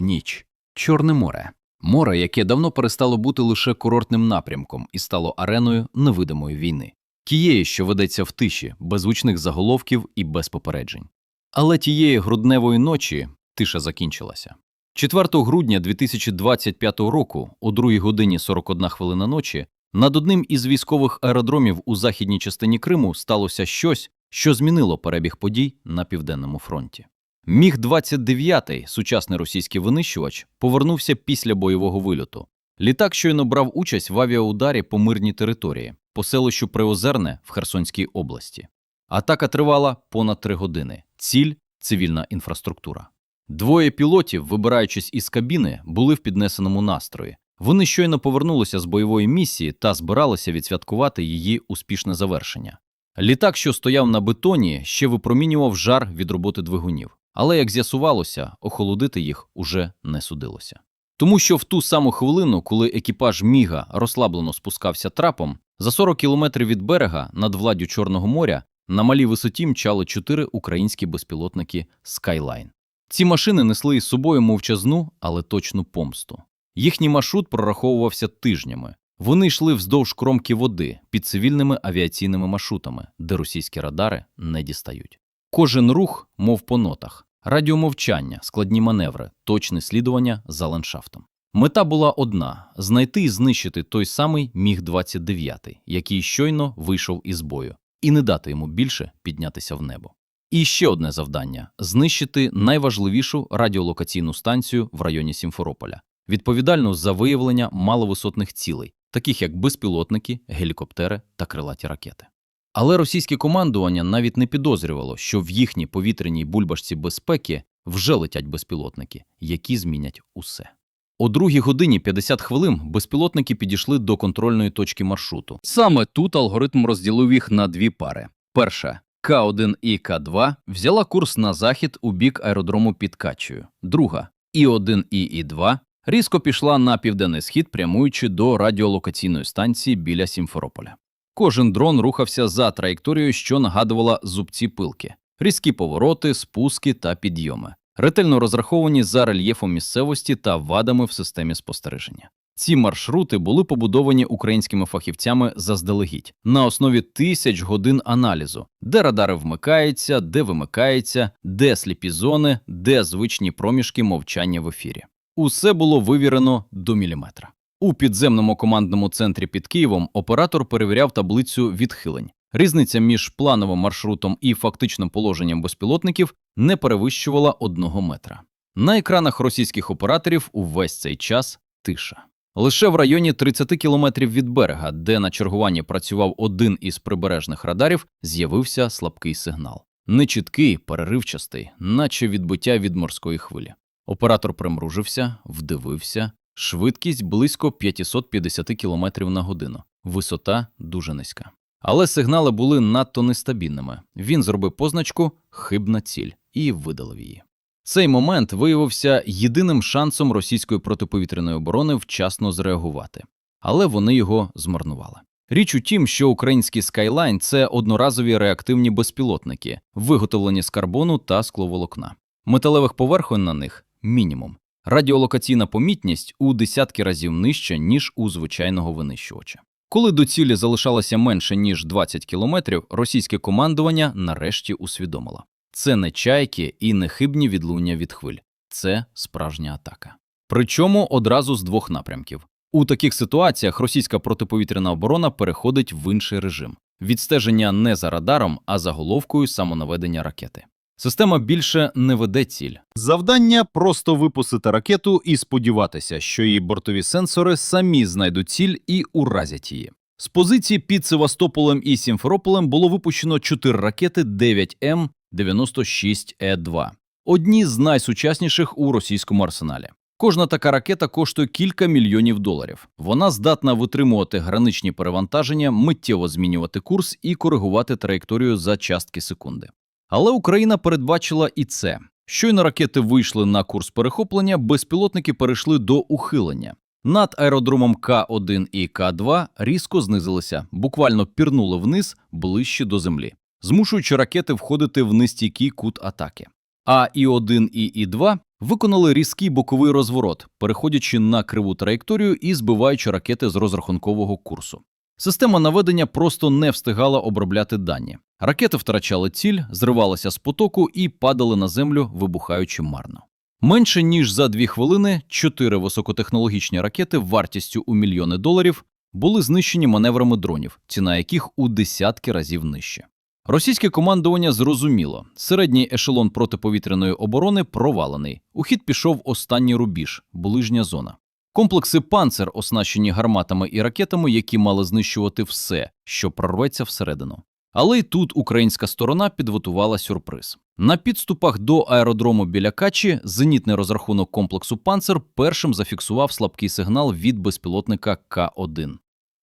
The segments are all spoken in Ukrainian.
Ніч. Чорне море. Море, яке давно перестало бути лише курортним напрямком і стало ареною невидимої війни. Тієї, що ведеться в тиші, без гучних заголовків і без попереджень. Але тієї грудневої ночі тиша закінчилася. 4 грудня 2025 року, о 2 годині 41 хвилина ночі, над одним із військових аеродромів у західній частині Криму сталося щось, що змінило перебіг подій на південному фронті. Міг 29 сучасний російський винищувач, повернувся після бойового вильоту. Літак щойно брав участь в авіаударі по мирній території, по селищу Приозерне в Херсонській області. Атака тривала понад три години. Ціль цивільна інфраструктура. Двоє пілотів, вибираючись із кабіни, були в піднесеному настрої. Вони щойно повернулися з бойової місії та збиралися відсвяткувати її успішне завершення. Літак, що стояв на бетоні, ще випромінював жар від роботи двигунів, але, як з'ясувалося, охолодити їх уже не судилося. Тому що в ту саму хвилину, коли екіпаж Міга розслаблено спускався трапом, за 40 кілометрів від берега над владдю Чорного моря на малій висоті мчали чотири українські безпілотники Skyline. Ці машини несли із собою мовчазну, але точну помсту. Їхній маршрут прораховувався тижнями. Вони йшли вздовж кромки води під цивільними авіаційними маршрутами, де російські радари не дістають. Кожен рух, мов по нотах, радіомовчання, складні маневри, точне слідування за ландшафтом. Мета була одна знайти і знищити той самий Міг-29, який щойно вийшов із бою, і не дати йому більше піднятися в небо. І ще одне завдання знищити найважливішу радіолокаційну станцію в районі Сімферополя, відповідальну за виявлення маловисотних цілей, таких як безпілотники, гелікоптери та крилаті ракети. Але російське командування навіть не підозрювало, що в їхній повітряній бульбашці безпеки вже летять безпілотники, які змінять усе. О другій годині 50 хвилин безпілотники підійшли до контрольної точки маршруту. Саме тут алгоритм розділив їх на дві пари. Перша К1 і К2 взяла курс на захід у бік аеродрому під Качею. Друга І1 і І2 різко пішла на південний схід, прямуючи до радіолокаційної станції біля Сімферополя. Кожен дрон рухався за траєкторією, що нагадувала зубці пилки, різкі повороти, спуски та підйоми, ретельно розраховані за рельєфом місцевості та вадами в системі спостереження. Ці маршрути були побудовані українськими фахівцями заздалегідь на основі тисяч годин аналізу, де радари вмикаються, де вимикаються, де сліпі зони, де звичні проміжки мовчання в ефірі. Усе було вивірено до міліметра. У підземному командному центрі під Києвом оператор перевіряв таблицю відхилень. Різниця між плановим маршрутом і фактичним положенням безпілотників не перевищувала одного метра. На екранах російських операторів увесь цей час тиша. Лише в районі 30 кілометрів від берега, де на чергуванні працював один із прибережних радарів, з'явився слабкий сигнал. Нечіткий, переривчастий, наче відбиття від морської хвилі. Оператор примружився, вдивився. Швидкість близько 550 км на годину, висота дуже низька. Але сигнали були надто нестабільними. Він зробив позначку хибна ціль і видалив її. Цей момент виявився єдиним шансом російської протиповітряної оборони вчасно зреагувати, але вони його змарнували. Річ у тім, що український Skyline – це одноразові реактивні безпілотники, виготовлені з карбону та скловолокна. Металевих поверхонь на них мінімум. Радіолокаційна помітність у десятки разів нижча, ніж у звичайного винищувача. Коли до цілі залишалося менше ніж 20 кілометрів, російське командування нарешті усвідомило. Це не чайки і не хибні відлуння від хвиль. Це справжня атака. Причому одразу з двох напрямків. У таких ситуаціях російська протиповітряна оборона переходить в інший режим відстеження не за радаром, а за головкою самонаведення ракети. Система більше не веде ціль. Завдання просто випустити ракету і сподіватися, що її бортові сенсори самі знайдуть ціль і уразять її. З позиції під Севастополем і Сімферополем було випущено 4 ракети 9М96Е2, одні з найсучасніших у російському арсеналі. Кожна така ракета коштує кілька мільйонів доларів. Вона здатна витримувати граничні перевантаження, миттєво змінювати курс і коригувати траєкторію за частки секунди. Але Україна передбачила і це. Щойно ракети вийшли на курс перехоплення, безпілотники перейшли до ухилення. Над аеродромом К1 і К2 різко знизилися, буквально пірнули вниз ближче до землі, змушуючи ракети входити в нестійкий кут атаки. А І1 і І2 Виконали різкий боковий розворот, переходячи на криву траєкторію і збиваючи ракети з розрахункового курсу. Система наведення просто не встигала обробляти дані. Ракети втрачали ціль, зривалися з потоку і падали на землю, вибухаючи марно. Менше ніж за дві хвилини чотири високотехнологічні ракети вартістю у мільйони доларів були знищені маневрами дронів, ціна яких у десятки разів нижче. Російське командування зрозуміло, середній ешелон протиповітряної оборони провалений. У хід пішов останній рубіж ближня зона. Комплекси «Панцер» оснащені гарматами і ракетами, які мали знищувати все, що прорветься всередину. Але й тут українська сторона підготувала сюрприз. На підступах до аеродрому біля Качі зенітний розрахунок комплексу «Панцер» першим зафіксував слабкий сигнал від безпілотника К-1.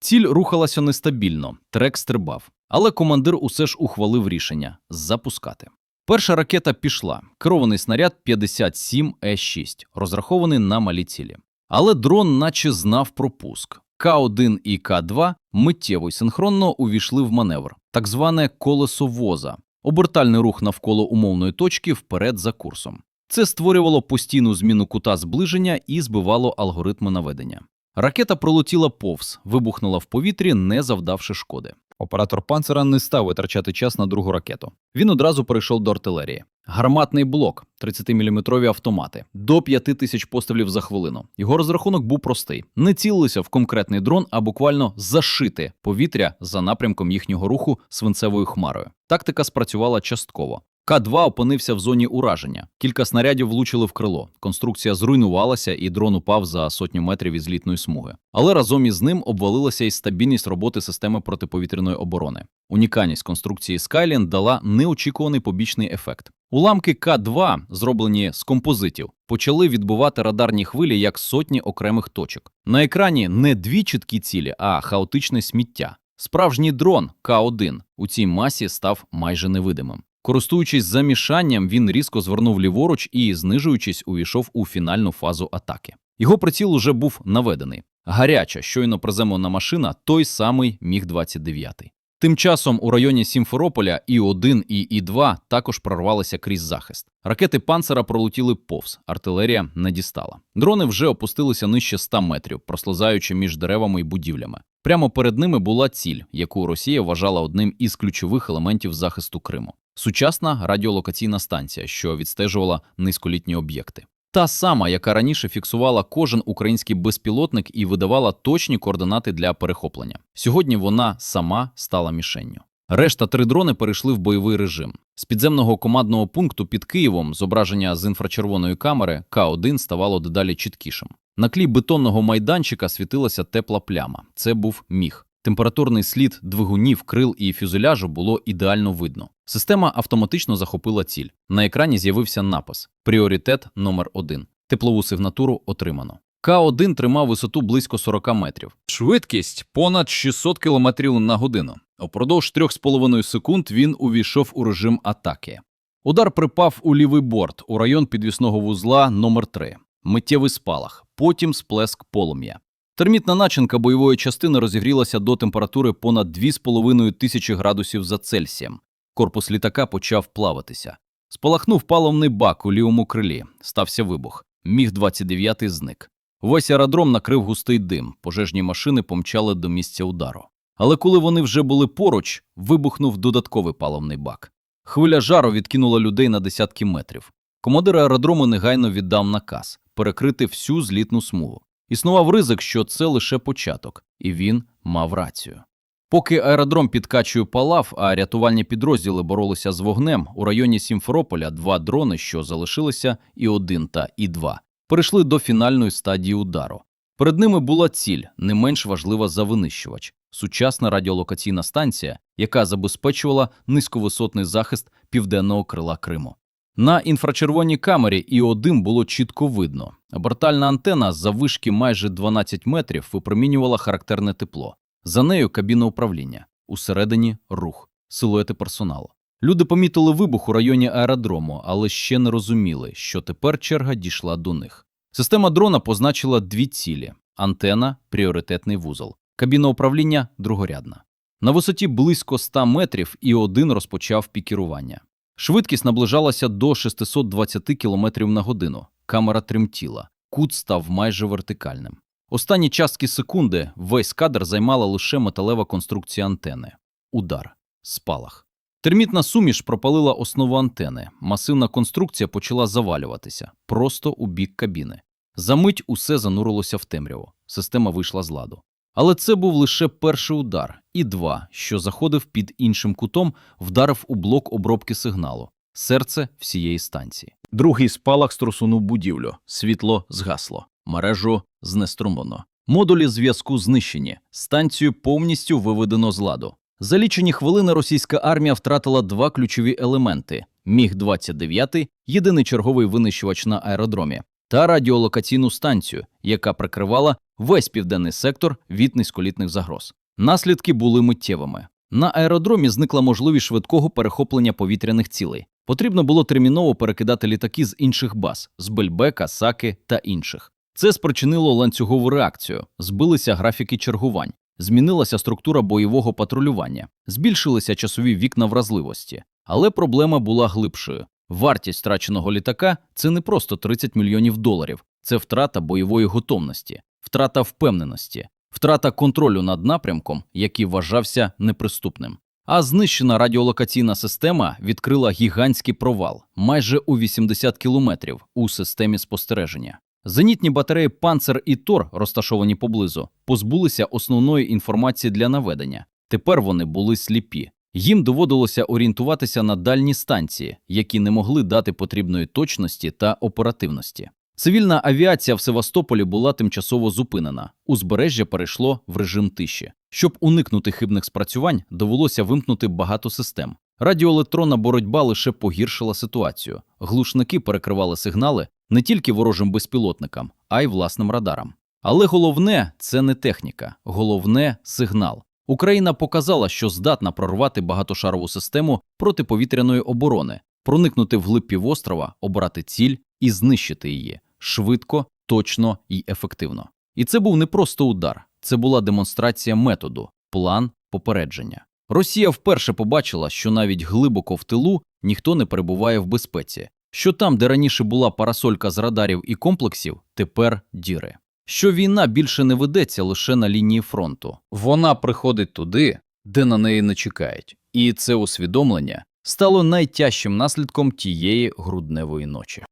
Ціль рухалася нестабільно, трек стрибав. Але командир усе ж ухвалив рішення – запускати. Перша ракета пішла. Керований снаряд 57Е6, розрахований на малі цілі. Але дрон наче знав про пуск. К-1 і К-2 миттєво й синхронно увійшли в маневр, так зване колесо воза, обертальний рух навколо умовної точки вперед за курсом. Це створювало постійну зміну кута зближення і збивало алгоритми наведення. Ракета пролетіла повз, вибухнула в повітрі, не завдавши шкоди. Оператор панцера не став витрачати час на другу ракету. Він одразу перейшов до артилерії. Гарматний блок, 30-мм автомати, до 5 тисяч пострілів за хвилину. Його розрахунок був простий: не цілилися в конкретний дрон, а буквально зашити повітря за напрямком їхнього руху свинцевою хмарою. Тактика спрацювала частково. К-2 опинився в зоні ураження. Кілька снарядів влучили в крило. Конструкція зруйнувалася, і дрон упав за сотню метрів із літної смуги. Але разом із ним обвалилася і стабільність роботи системи протиповітряної оборони. Унікальність конструкції Skylin дала неочікуваний побічний ефект. Уламки К-2, зроблені з композитів, почали відбувати радарні хвилі як сотні окремих точок. На екрані не дві чіткі цілі, а хаотичне сміття. Справжній дрон К-1 у цій масі став майже невидимим. Користуючись замішанням, він різко звернув ліворуч і, знижуючись, увійшов у фінальну фазу атаки. Його приціл уже був наведений. Гаряча, щойно приземлена машина, той самий Міг-29. Тим часом у районі Сімферополя І-1 і І-2 також прорвалися крізь захист. Ракети панцера пролетіли повз, артилерія не дістала. Дрони вже опустилися нижче 100 метрів, прослизаючи між деревами й будівлями. Прямо перед ними була ціль, яку Росія вважала одним із ключових елементів захисту Криму. Сучасна радіолокаційна станція, що відстежувала низьколітні об'єкти. Та сама, яка раніше фіксувала кожен український безпілотник і видавала точні координати для перехоплення. Сьогодні вона сама стала мішенню. Решта три дрони перейшли в бойовий режим. З підземного командного пункту під Києвом зображення з інфрачервоної камери К-1 ставало дедалі чіткішим. На тлі бетонного майданчика світилася тепла пляма. Це був міг. Температурний слід двигунів, крил і фюзеляжу було ідеально видно. Система автоматично захопила ціль. На екрані з'явився напис Пріоритет номер 1 Теплову сигнатуру отримано. К-1 тримав висоту близько 40 метрів. Швидкість понад 600 км на годину. Упродовж 3,5 секунд він увійшов у режим атаки. Удар припав у лівий борт у район підвісного вузла номер 3 Миттєвий спалах, потім сплеск полум'я. Термітна начинка бойової частини розігрілася до температури понад 2,5 тисячі градусів за Цельсієм. Корпус літака почав плаватися. Спалахнув паливний бак у лівому крилі. Стався вибух. Міг-29 зник. Весь аеродром накрив густий дим. Пожежні машини помчали до місця удару. Але коли вони вже були поруч, вибухнув додатковий паливний бак. Хвиля жару відкинула людей на десятки метрів. Командир аеродрому негайно віддав наказ перекрити всю злітну смугу. Існував ризик, що це лише початок, і він мав рацію. Поки аеродром під Качею палав, а рятувальні підрозділи боролися з вогнем, у районі Сімферополя два дрони, що залишилися, І-1 та І-2, перейшли до фінальної стадії удару. Перед ними була ціль, не менш важлива за винищувач – сучасна радіолокаційна станція, яка забезпечувала низьковисотний захист південного крила Криму. На інфрачервоній камері І-1 було чітко видно. Бортальна антена з заввишки майже 12 метрів випромінювала характерне тепло. За нею кабіна управління. Усередині – рух, силуети персоналу. Люди помітили вибух у районі аеродрому, але ще не розуміли, що тепер черга дійшла до них. Система дрона позначила дві цілі – антена – пріоритетний вузол, кабіна управління – другорядна. На висоті близько 100 метрів І-1 розпочав пікірування. Швидкість наближалася до 620 км на годину. Камера тремтіла. Кут став майже вертикальним. Останні частки секунди весь кадр займала лише металева конструкція антени. Удар. Спалах. Термітна суміш пропалила основу антени. Масивна конструкція почала завалюватися просто у бік кабіни. Замить усе занурилося в темряву. Система вийшла з ладу. Але це був лише перший удар, і два, що заходив під іншим кутом, вдарив у блок обробки сигналу серце всієї станції. Другий спалах струсунув будівлю. Світло згасло, мережу знеструмлено. Модулі зв'язку знищені, станцію повністю виведено з ладу. За лічені хвилини російська армія втратила два ключові елементи: Міг-29, єдиний черговий винищувач на аеродромі, та радіолокаційну станцію, яка прикривала весь південний сектор від низьколітних загроз. Наслідки були миттєвими. На аеродромі зникла можливість швидкого перехоплення повітряних цілей. Потрібно було терміново перекидати літаки з інших баз з Бельбека, Саки та інших. Це спричинило ланцюгову реакцію, збилися графіки чергувань, змінилася структура бойового патрулювання, збільшилися часові вікна вразливості. Але проблема була глибшою. Вартість втраченого літака це не просто 30 мільйонів доларів, це втрата бойової готовності, втрата впевненості, втрата контролю над напрямком, який вважався неприступним. А знищена радіолокаційна система відкрила гігантський провал майже у 80 кілометрів у системі спостереження. Зенітні батареї Панцер і Тор, розташовані поблизу, позбулися основної інформації для наведення. Тепер вони були сліпі. Їм доводилося орієнтуватися на дальні станції, які не могли дати потрібної точності та оперативності. Цивільна авіація в Севастополі була тимчасово зупинена. Узбережжя перейшло в режим тиші. Щоб уникнути хибних спрацювань, довелося вимкнути багато систем. Радіоелектронна боротьба лише погіршила ситуацію. Глушники перекривали сигнали не тільки ворожим безпілотникам, а й власним радарам. Але головне це не техніка, головне сигнал. Україна показала, що здатна прорвати багатошарову систему протиповітряної оборони, проникнути вглиб півострова, обрати ціль і знищити її швидко, точно і ефективно. І це був не просто удар, це була демонстрація методу, план попередження. Росія вперше побачила, що навіть глибоко в тилу ніхто не перебуває в безпеці, що там, де раніше була парасолька з радарів і комплексів, тепер діри. Що війна більше не ведеться лише на лінії фронту. Вона приходить туди, де на неї не чекають. І це усвідомлення стало найтяжчим наслідком тієї грудневої ночі.